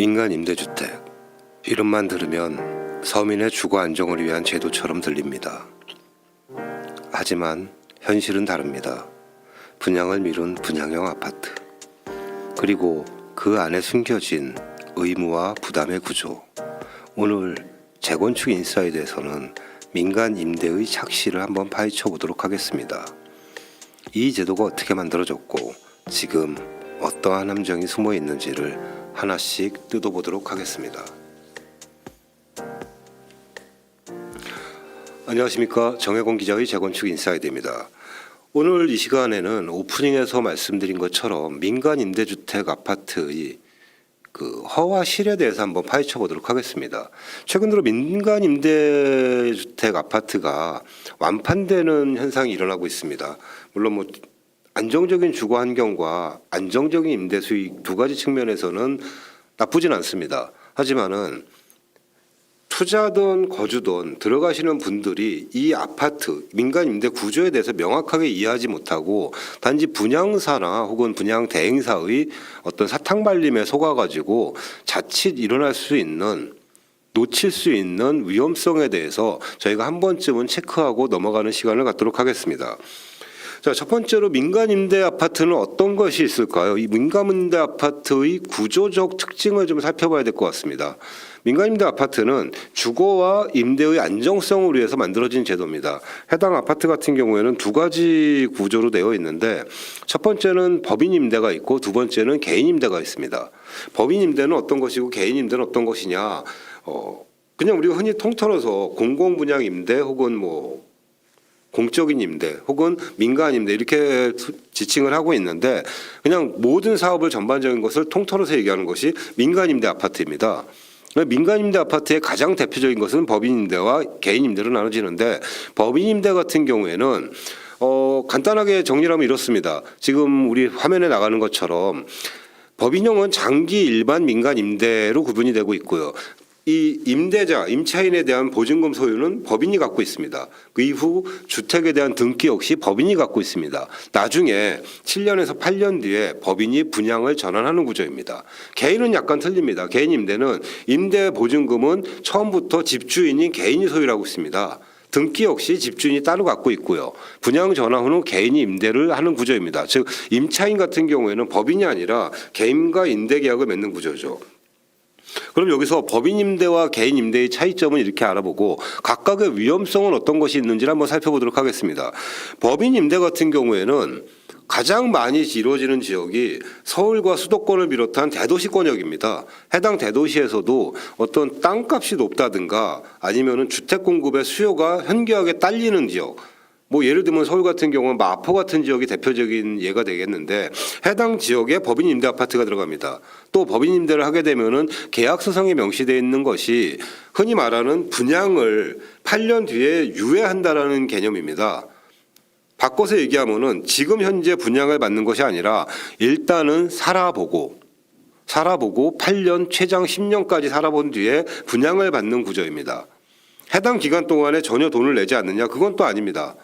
민간 임대주택 이름만 들으면 서민의 주거 안정을 위한 제도처럼 들립니다. 하지만 현실은 다릅니다. 분양을 미룬 분양형 아파트 그리고 그 안에 숨겨진 의무와 부담의 구조 오늘 재건축 인사이드에서는 민간 임대의 착시를 한번 파헤쳐 보도록 하겠습니다. 이 제도가 어떻게 만들어졌고 지금 어떠한 함정이 숨어 있는지를 하나씩 뜯어보도록 하겠습니다. 안녕하십니까 정혜곤 기자의 재건축 인사이드입니다. 오늘 이 시간에는 오프닝에서 말씀드린 것처럼 민간 임대주택 아파트의 그 허와 실에 대해서 한번 파헤쳐 보도록 하겠습니다. 최근 들어 민간 임대주택 아파트가 완판되는 현상이 일어나고 있습니다. 물론 뭐 안정적인 주거 환경과 안정적인 임대 수익 두 가지 측면에서는 나쁘진 않습니다. 하지만은 투자든 거주든 들어가시는 분들이 이 아파트 민간 임대 구조에 대해서 명확하게 이해하지 못하고 단지 분양사나 혹은 분양 대행사의 어떤 사탕 발림에 속아 가지고 자칫 일어날 수 있는 놓칠 수 있는 위험성에 대해서 저희가 한 번쯤은 체크하고 넘어가는 시간을 갖도록 하겠습니다. 자, 첫 번째로 민간 임대 아파트는 어떤 것이 있을까요? 이 민간 임대 아파트의 구조적 특징을 좀 살펴봐야 될 것 같습니다. 민간 임대 아파트는 주거와 임대의 안정성을 위해서 만들어진 제도입니다. 해당 아파트 같은 경우에는 두 가지 구조로 되어 있는데 첫 번째는 법인 임대가 있고 두 번째는 개인 임대가 있습니다. 법인 임대는 어떤 것이고 개인 임대는 어떤 것이냐? 어, 그냥 우리가 흔히 통틀어서 공공 분양 임대 혹은 뭐 공적인 임대 혹은 민간 임대 이렇게 수- 지칭을 하고 있는데 그냥 모든 사업을 전반적인 것을 통틀어서 얘기하는 것이 민간 임대 아파트입니다. 민간 임대 화태의 가장 대표적인 것은 법인 임대와 개인 임대로 나눠지는데 법인 임대 같은 경우에는 어 간단하게 정리하면 이렇습니다. 지금 우리 화면에 나가는 것처럼 법인형은 장기 일반 민간 임대로 구분이 되고 있고요. 이 임대자, 임차인에 대한 보증금 소유는 법인이 갖고 있습니다. 그 이후 주택에 대한 등기 역시 법인이 갖고 있습니다. 나중에 7년에서 8년 뒤에 법인이 분양을 전환하는 구조입니다. 개인은 약간 틀립니다. 개인 임대는 임대 보증금은 처음부터 집주인인 개인이 소유하고 있습니다. 등기 역시 집주인이 따로 갖고 있고요. 분양 전환 후는 개인이 임대를 하는 구조입니다. 즉 임차인 같은 경우에는 법인이 아니라 개인과 임대 계약을 맺는 구조죠. 그럼 여기서 법인 임대와 개인 임대의 차이점은 이렇게 알아보고 각각의 위험성은 어떤 것이 있는지를 한번 살펴보도록 하겠습니다. 법인 임대 같은 경우에는 가장 많이 이루어지는 지역이 서울과 수도권을 비롯한 대도시권역입니다. 해당 대도시에서도 어떤 땅값이 높다든가 아니면은 주택 공급의 수요가 현저하게 딸리는 지역 뭐 예를 들면 서울 같은 경우는 마포 같은 지역이 대표적인 예가 되겠는데 해당 지역에 법인 임대 아파트가 들어갑니다. 또 법인 임대를 하게 되면은 계약서상에 명시되어 있는 것이 흔히 말하는 분양을 8년 뒤에 유예한다라는 개념입니다. 바꿔서 얘기하면은 지금 현재 분양을 받는 것이 아니라 일단은 살아보고 살아보고 8년 최장 10년까지 살아본 뒤에 분양을 받는 구조입니다. 해당 기간 동안에 전혀 돈을 내지 않느냐? 그건 또 아닙니다.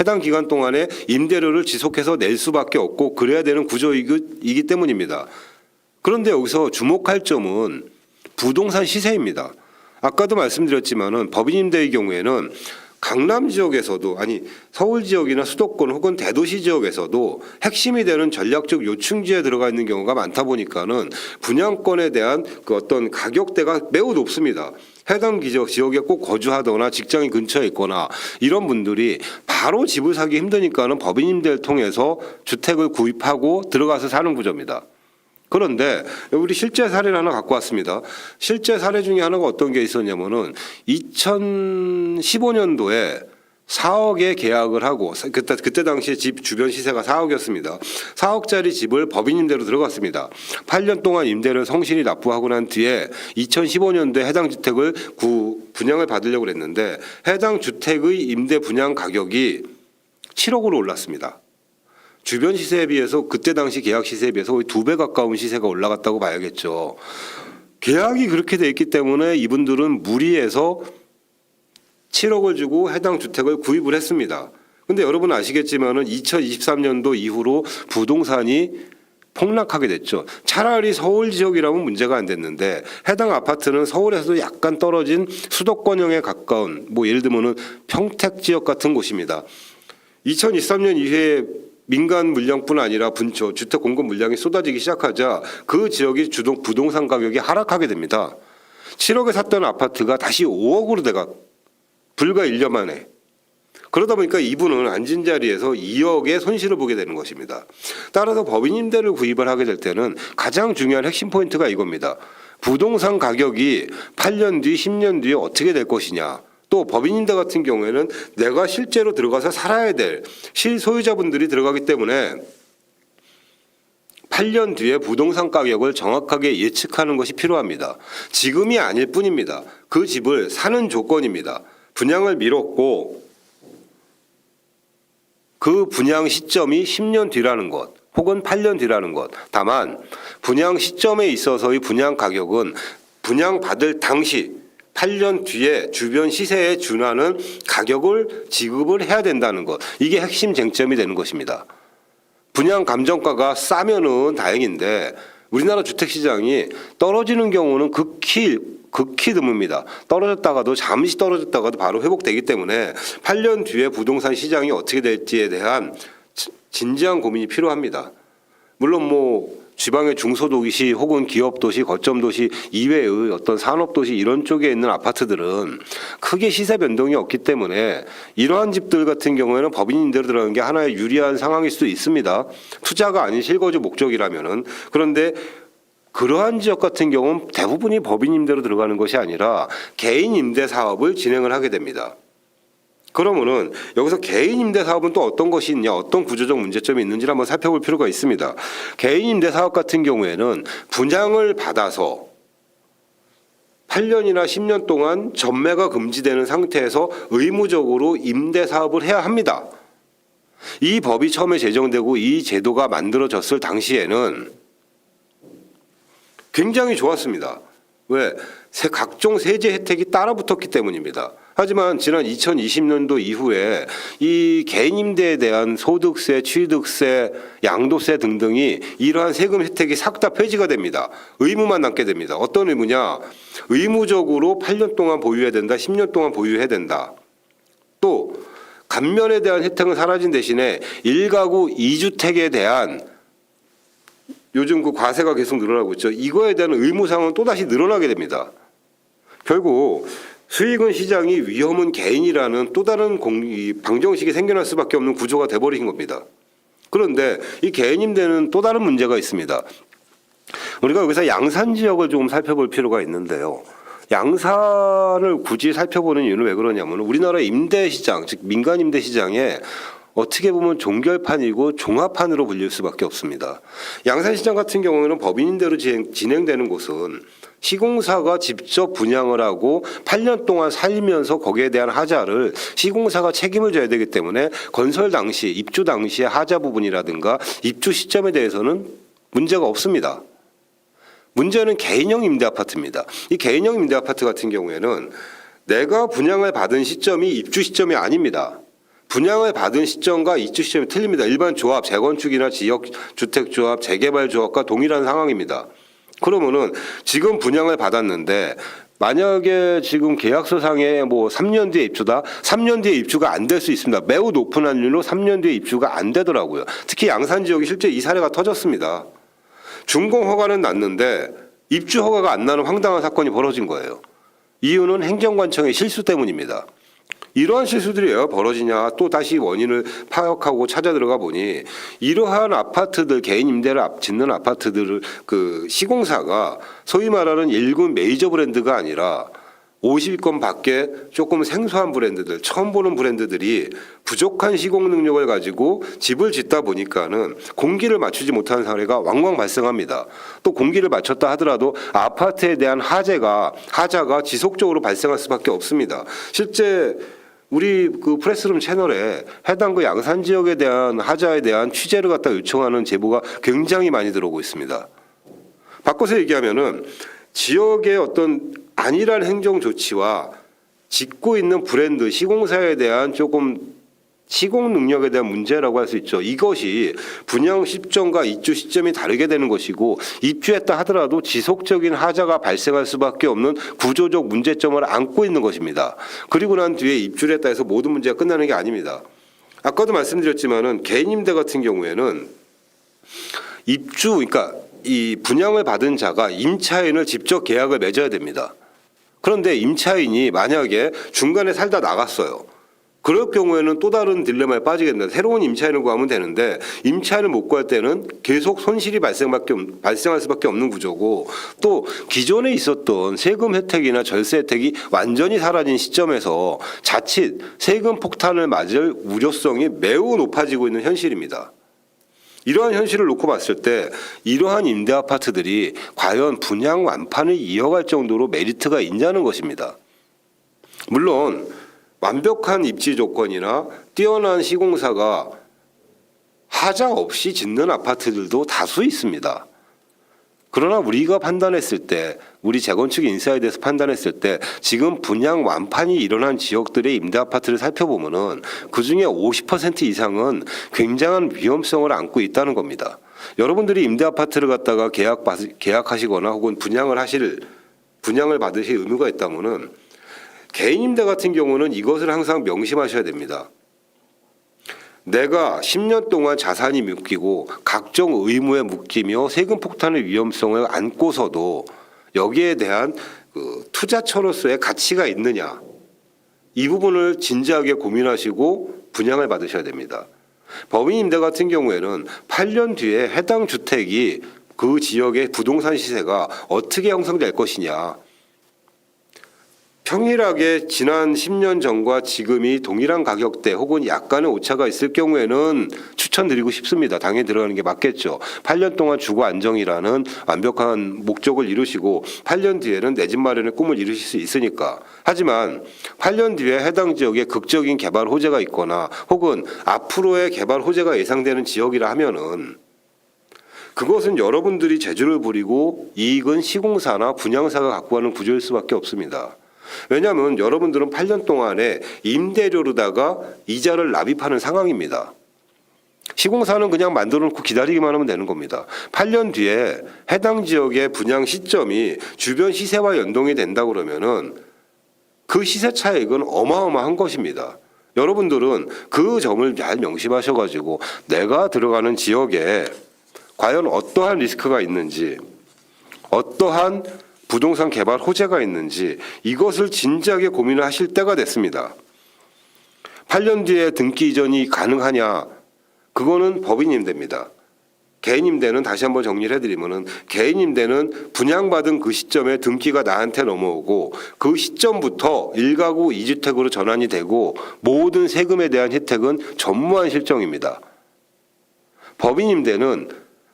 해당 기간 동안에 임대료를 지속해서 낼 수밖에 없고 그래야 되는 구조이기 때문입니다. 그런데 여기서 주목할 점은 부동산 시세입니다. 아까도 말씀드렸지만은 법인 임대의 경우에는 강남 지역에서도 아니 서울 지역이나 수도권 혹은 대도시 지역에서도 핵심이 되는 전략적 요충지에 들어가 있는 경우가 많다 보니까는 분양권에 대한 그 어떤 가격대가 매우 높습니다. 해당 지역 지역에 꼭 거주하거나 직장이 근처에 있거나 이런 분들이 바로 집을 사기 힘드니까는 법인 임대를 통해서 주택을 구입하고 들어가서 사는 구조입니다. 그런데 우리 실제 사례를 하나 갖고 왔습니다. 실제 사례 중에 하나가 어떤 게 있었냐면은 2015년도에 4억에 계약을 하고 그때 그때 당시에 집 주변 시세가 4억이었습니다. 4억짜리 집을 법인 임대로 들어갔습니다. 8년 동안 임대를 성실히 납부하고 난 뒤에 2015년도에 해당 주택을 구 분양을 받으려고 그랬는데 해당 주택의 임대 분양 가격이 7억으로 올랐습니다. 주변 시세에 비해서 그때 당시 계약 시세에 비해서 거의 두 배 가까운 시세가 올라갔다고 봐야겠죠. 계약이 그렇게 돼 있기 때문에 이분들은 무리해서 7억을 주고 해당 주택을 구입을 했습니다. 근데 여러분 아시겠지만은 2023년도 이후로 부동산이 폭락하게 됐죠. 차라리 서울 지역이라면 문제가 안 됐는데 해당 아파트는 서울에서도 약간 떨어진 수도권형에 가까운 뭐 예를 들면은 평택 지역 같은 곳입니다. 2023년 이후에 민간 물량뿐 아니라 분초 주택 공급 물량이 쏟아지기 시작하자 그 지역이 주동 부동산 가격이 하락하게 됩니다. 7억에 샀던 아파트가 다시 5억으로 돼가 불과 1년 만에 그러다 보니까 이분은 앉은 자리에서 2억의 손실을 보게 되는 것입니다. 따라서 법인 임대를 구입을 하게 될 때는 가장 중요한 핵심 포인트가 이겁니다. 부동산 가격이 8년 뒤, 10년 뒤에 어떻게 될 것이냐. 또 법인 임대 같은 경우에는 내가 실제로 들어가서 살아야 될 실소유자분들이 들어가기 때문에 8년 뒤에 부동산 가격을 정확하게 예측하는 것이 필요합니다. 지금이 아닐 뿐입니다. 그 집을 사는 조건입니다. 분양을 미뤘고 그 분양 시점이 10년 뒤라는 것 혹은 8년 뒤라는 것. 다만 분양 시점에 있어서의 분양 가격은 분양 받을 당시 8년 뒤에 주변 시세에 준하는 가격을 지급을 해야 된다는 것. 이게 핵심 쟁점이 되는 것입니다. 분양 감정가가 싸면은 다행인데 우리나라 주택 시장이 떨어지는 경우는 극히 극히 드뭅니다. 떨어졌다가도 잠시 떨어졌다가도 바로 회복되기 때문에 8년 뒤에 부동산 시장이 어떻게 될지에 대한 지- 진지한 고민이 필요합니다. 물론 뭐 지방의 중소도시 혹은 기업도시, 거점도시 이외의 어떤 산업도시 이런 쪽에 있는 아파트들은 크게 시세 변동이 없기 때문에 이러한 집들 같은 경우에는 법인 임대로 들어가는 게 하나의 유리한 상황일 수도 있습니다. 투자가 아닌 실거주 목적이라면은 그런데 그러한 지역 같은 경우는 대부분이 법인 임대로 들어가는 것이 아니라 개인 임대 사업을 진행을 하게 됩니다. 그러면은 여기서 개인 임대 사업은 또 어떤 것이 있냐, 어떤 구조적 문제점이 있는지를 한번 살펴볼 필요가 있습니다. 개인 임대 사업 같은 경우에는 분양을 받아서 8년이나 10년 동안 전매가 금지되는 상태에서 의무적으로 임대 사업을 해야 합니다. 이 법이 처음에 제정되고 이 제도가 만들어졌을 당시에는 굉장히 좋았습니다. 왜? 세- 각종 세제 혜택이 따라붙었기 때문입니다. 하지만 지난 2020년도 이후에 이 개인 임대에 대한 소득세, 취득세, 양도세 등등이 이러한 세금 혜택이 싹 다 폐지가 됩니다. 의무만 남게 됩니다. 어떤 의무냐? 의무적으로 8년 동안 보유해야 된다, 10년 동안 보유해야 된다. 또 감면에 대한 혜택은 사라진 대신에 1가구 2주택에 대한 요즘 그 과세가 계속 늘어나고 있죠. 이거에 대한 의무상은 또다시 늘어나게 됩니다. 결국 수익은 시장이 위험은 개인이라는 또 다른 공, 이 방정식이 생겨날 수밖에 없는 구조가 돼버린 겁니다. 그런데 이 개인 임대는 또 다른 문제가 있습니다. 우리가 여기서 양산 지역을 좀 살펴볼 필요가 있는데요. 양산을 굳이 살펴보는 이유는 왜 그러냐면 우리나라 임대 시장, 즉 민간 임대 시장에 어떻게 보면 종결판이고 종합판으로 불릴 수밖에 없습니다. 양산 시장 같은 경우에는 법인 임대로 진행- 진행 되는 곳은 시공사가 직접 분양을 하고 8년 동안 살면서 거기에 대한 하자를 시공사가 책임을 져야 되기 때문에 건설 당시, 입주 당시의 하자 부분이라든가 입주 시점에 대해서는 문제가 없습니다. 문제는 개인형 임대 아파트입니다. 이 개인형 임대 아파트 같은 경우에는 내가 분양을 받은 시점이 입주 시점이 아닙니다. 분양을 받은 시점과 입주 시점이 틀립니다. 일반 조합, 재건축이나 지역 주택 조합, 재개발 조합과 동일한 상황입니다. 그러면은 지금 분양을 받았는데 만약에 지금 계약서상에 뭐 3년 뒤에 입주다, 3년 뒤에 입주가 안 될 수 있습니다. 매우 높은 확률로 3년 뒤에 입주가 안 되더라고요. 특히 양산 지역이 실제 이 사례가 터졌습니다. 준공 허가는 났는데 입주 허가가 안 나는 황당한 사건이 벌어진 거예요. 이유는 행정관청의 실수 때문입니다. 이러한 실수들이 왜 벌어지냐 또 다시 원인을 파악하고 찾아 들어가 보니 이러한 아파트들 개인 임대를 앞- 짓는 아파트들을 그 시공사가 소위 말하는 일군 메이저 브랜드가 아니라 50위권 밖에 조금 생소한 브랜드들 처음 보는 브랜드들이 부족한 시공 능력을 가지고 집을 짓다 보니까는 공기를 맞추지 못하는 사례가 왕왕 발생합니다. 또 공기를 맞췄다 하더라도 아파트에 대한 하재가 하자가 지속적으로 발생할 수밖에 없습니다. 실제 우리 그 프레스룸 채널에 해당 그 양산 지역에 대한 하자에 대한 취재를 갖다 요청하는 제보가 굉장히 많이 들어오고 있습니다. 바꿔서 얘기하면은 지역의 어떤 안일한 행정 조치와 짓고 있는 브랜드 시공사에 대한 조금 시공 능력에 대한 문제라고 할 수 있죠. 이것이 분양 시점과 입주 시점이 다르게 되는 것이고 입주했다 하더라도 지속적인 하자가 발생할 수밖에 없는 구조적 문제점을 안고 있는 것입니다. 그리고 난 뒤에 입주를 했다 해서 모든 문제가 끝나는 게 아닙니다. 아까도 말씀드렸지만은 개인 임대 같은 경우에는 입주 그러니까 이 분양을 받은 자가 임차인을 직접 계약을 맺어야 됩니다. 그런데 임차인이 만약에 중간에 살다 나갔어요. 그럴 경우에는 또 다른 딜레마에 됩니다. 새로운 임차인을 구하면 되는데 임차인을 못 구할 때는 계속 손실이 발생밖에 없- 발생할 수밖에 없는 구조고 또 기존에 있었던 세금 혜택이나 절세 혜택이 완전히 사라진 시점에서 자칫 세금 폭탄을 맞을 우려성이 매우 높아지고 있는 현실입니다. 이러한 현실을 놓고 봤을 때 이러한 임대 아파트들이 과연 분양 완판을 이어갈 정도로 메리트가 있냐는 것입니다. 물론 완벽한 입지 조건이나 뛰어난 시공사가 하자 없이 짓는 아파트들도 다수 있습니다. 그러나 우리가 판단했을 때 우리 재건축 인사이드에서 판단했을 때 지금 분양 완판이 일어난 지역들의 임대 아파트를 살펴보면은 그 중에 50% 이상은 굉장한 위험성을 안고 있다는 겁니다. 여러분들이 임대 아파트를 갖다가 계약 받- 계약하시거나 혹은 분양을 하실 분양을 받으실 의무가 있다면은 개인 임대 같은 경우는 이것을 항상 명심하셔야 됩니다. 내가 10년 동안 자산이 묶이고 각종 의무에 묶이며 세금 폭탄의 위험성을 안고서도 여기에 대한 그 투자처로서의 가치가 있느냐 이 부분을 진지하게 고민하시고 분양을 받으셔야 됩니다. 법인 임대 같은 경우에는 8년 뒤에 해당 주택이 그 지역의 부동산 시세가 어떻게 형성될 것이냐 평일하게 지난 10년 전과 지금이 동일한 가격대 혹은 약간의 오차가 있을 경우에는 추천드리고 싶습니다. 당연히 들어가는 게 맞겠죠. 8년 동안 주거 안정이라는 완벽한 목적을 이루시고 8년 뒤에는 내 집 마련의 꿈을 이루실 수 있으니까. 하지만 8년 뒤에 해당 지역에 극적인 개발 호재가 있거나 혹은 앞으로의 개발 호재가 예상되는 지역이라 하면은 그것은 여러분들이 재주를 부리고 이익은 시공사나 분양사가 갖고 가는 구조일 수밖에 없습니다. 왜냐하면 여러분들은 8년 동안에 임대료로다가 이자를 납입하는 상황입니다. 시공사는 그냥 만들어 놓고 기다리기만 하면 되는 겁니다. 8년 뒤에 해당 지역의 분양 시점이 주변 시세와 연동이 된다 그러면은 그 시세 차익은 어마어마한 것입니다. 여러분들은 그 점을 잘 명심하셔가지고 내가 들어가는 지역에 과연 어떠한 리스크가 있는지 어떠한 부동산 개발 호재가 있는지 이것을 진지하게 고민을 하실 때가 됐습니다. 8년 뒤에 등기 이전이 가능하냐? 그거는 법인 임대입니다. 개인 임대는 다시 한번 정리를 해드리면은 개인 임대는 분양받은 그 시점에 등기가 나한테 넘어오고 그 시점부터 1가구 2주택으로 전환이 되고 모든 세금에 대한 혜택은 전무한 실정입니다. 법인 임대는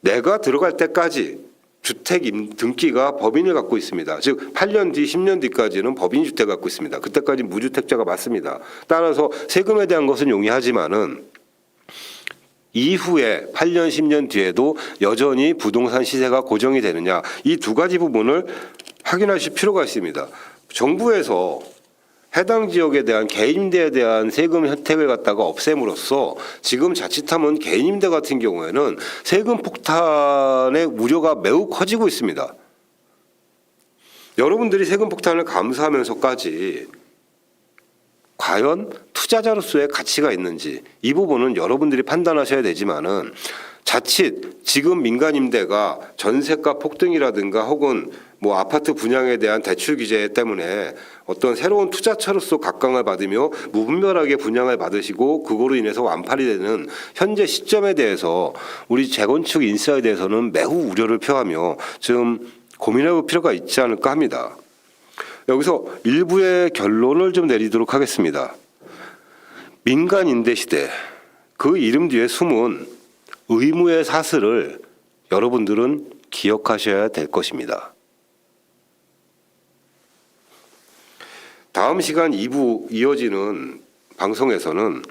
내가 들어갈 때까지 주택 임- 등기가 법인을 갖고 있습니다. 즉 8년 뒤, 10년 뒤까지는 법인 주택 갖고 있습니다. 그때까지 무주택자가 맞습니다. 따라서 세금에 대한 것은 용이하지만은 이후에 8년, 10년 뒤에도 여전히 부동산 시세가 고정이 되느냐 이 두 가지 부분을 확인하실 필요가 있습니다. 정부에서 해당 지역에 대한 개인임대에 대한 세금 혜택을 갖다가 없앰으로써 지금 자칫하면 개인임대 같은 경우에는 세금 폭탄의 우려가 매우 커지고 있습니다. 여러분들이 세금 폭탄을 감수하면서까지 과연 투자자로서의 가치가 있는지 이 부분은 여러분들이 판단하셔야 되지만은 자칫 지금 민간 임대가 전세가 폭등이라든가 혹은 뭐 아파트 분양에 대한 대출 규제 때문에 어떤 새로운 투자처로서 각광을 받으며 무분별하게 분양을 받으시고 그거로 인해서 완판이 되는 현재 시점에 대해서 우리 재건축 인사에 대해서는 매우 우려를 표하며 좀 고민해 볼 필요가 있지 않을까 합니다. 여기서 일부의 결론을 좀 내리도록 하겠습니다. 민간 임대 시대 그 이름 뒤에 숨은 의무의 사슬을 여러분들은 기억하셔야 될 것입니다. 다음 시간 2부 이어지는 방송에서는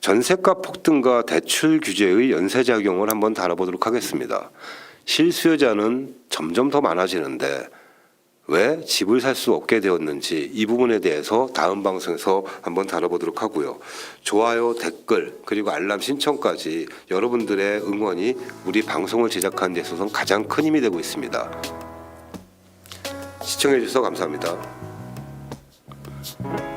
전세가 폭등과 대출 규제의 연쇄작용을 한번 다뤄보도록 하겠습니다. 실수요자는 점점 더 많아지는데 왜 집을 살 수 없게 되었는지 이 부분에 대해서 다음 방송에서 한번 다뤄보도록 하고요. 좋아요, 댓글 그리고 알람 신청까지 여러분들의 응원이 우리 방송을 제작하는 데 있어서 가장 큰 힘이 되고 있습니다. 시청해 주셔서 감사합니다. Bye.